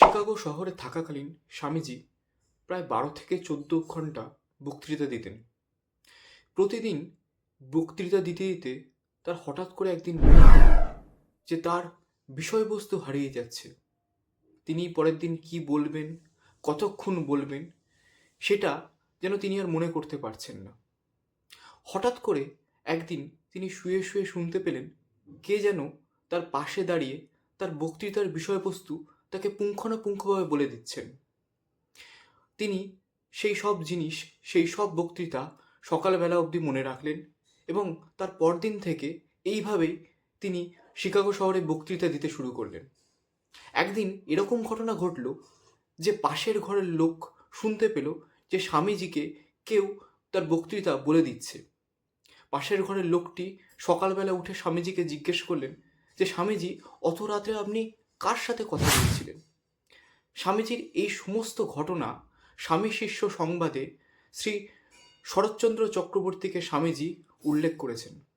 Chicago শহরে থাকাকালীন স্বামীজি প্রায় বারো থেকে চোদ্দ ঘণ্টা বক্তৃতা দিতেন। প্রতিদিন বক্তৃতা দিতে দিতে তার হঠাৎ করে একদিন যে তার বিষয়বস্তু হারিয়ে যাচ্ছে, তিনি পরের দিন কি বলবেন, কতক্ষণ বলবেন, সেটা যেন তিনি আর মনে করতে পারছেন না। হঠাৎ করে একদিন তিনি শুয়ে শুয়ে শুনতে পেলেন কে যেন তার পাশে দাঁড়িয়ে তার বক্তৃতার বিষয়বস্তু তাকে পুঙ্খানুপুঙ্খভাবে বলে দিচ্ছেন। তিনি সেই সব জিনিস, সেই সব বক্তৃতা সকালবেলা অবধি মনে রাখলেন এবং তার পরদিন থেকে এইভাবেই তিনি শিকাগো শহরে বক্তৃতা দিতে শুরু করলেন। একদিন এরকম ঘটনা ঘটল যে পাশের ঘরের লোক শুনতে পেল যে স্বামীজিকে কেউ তার বক্তৃতা বলে দিচ্ছে। পাশের ঘরের লোকটি সকালবেলা উঠে স্বামীজিকে জিজ্ঞেস করলেন যে, স্বামীজি, অত রাতে আপনি কার সাথে কথা বলছিলেন? স্বামীজির এই সমস্ত ঘটনা স্বামী শিষ্য সংবাদে শ্রী শরৎচন্দ্র চক্রবর্তীকে স্বামীজি উল্লেখ করেছেন।